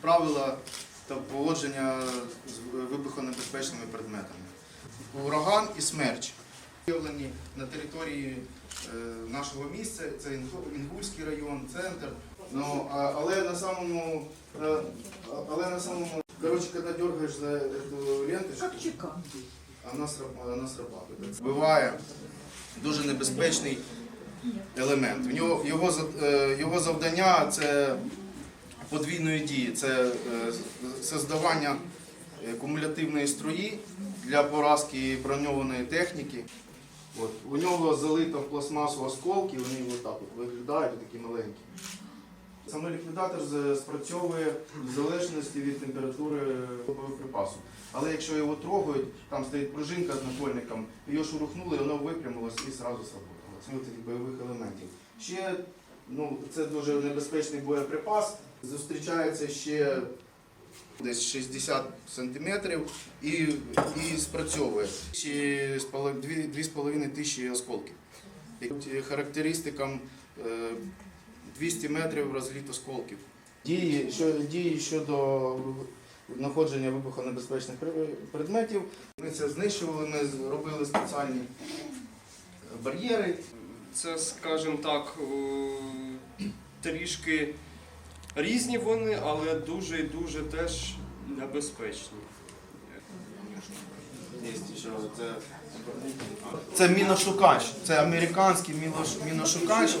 правила та поводження з вибухонебезпечними предметами. Ураган і смерч виявлені на території е, нашого місця, це Інгульський район, центр. Ну, але на самому, е, але на самому, короче, когда дергаешь за эту ленточку, вона срабатує. Буває дуже небезпечний елемент. В нього, його, е, його завдання це подвійної дії, це е, создавання е, кумулятивної струї для поразки броньованої техніки. От. У нього залито в пластмасу осколки, вони отак от виглядають такі маленькі. Саме ліквідатор спрацьовує в залежності від температури боєприпасу. Але якщо його трогають, там стоїть пружинка з напольником, його шурухнули, воно випрямилось і одразу сработало. Це таких бойових елементів. Ще ну, це дуже небезпечний боєприпас. Зустрічається ще десь 60 сантиметрів і, і спрацьовує. Ще з поло- дві- дві з половиною тисячі осколків. Характеристикам е, 200 метрів розліт осколків. Дії, що, дії щодо знаходження вибухонебезпечних предметів. Ми це знищували, ми робили спеціальні бар'єри це, скажімо так, е, трішки різні вони, але дуже і дуже теж небезпечні. Це міношукач, це американський міношукач.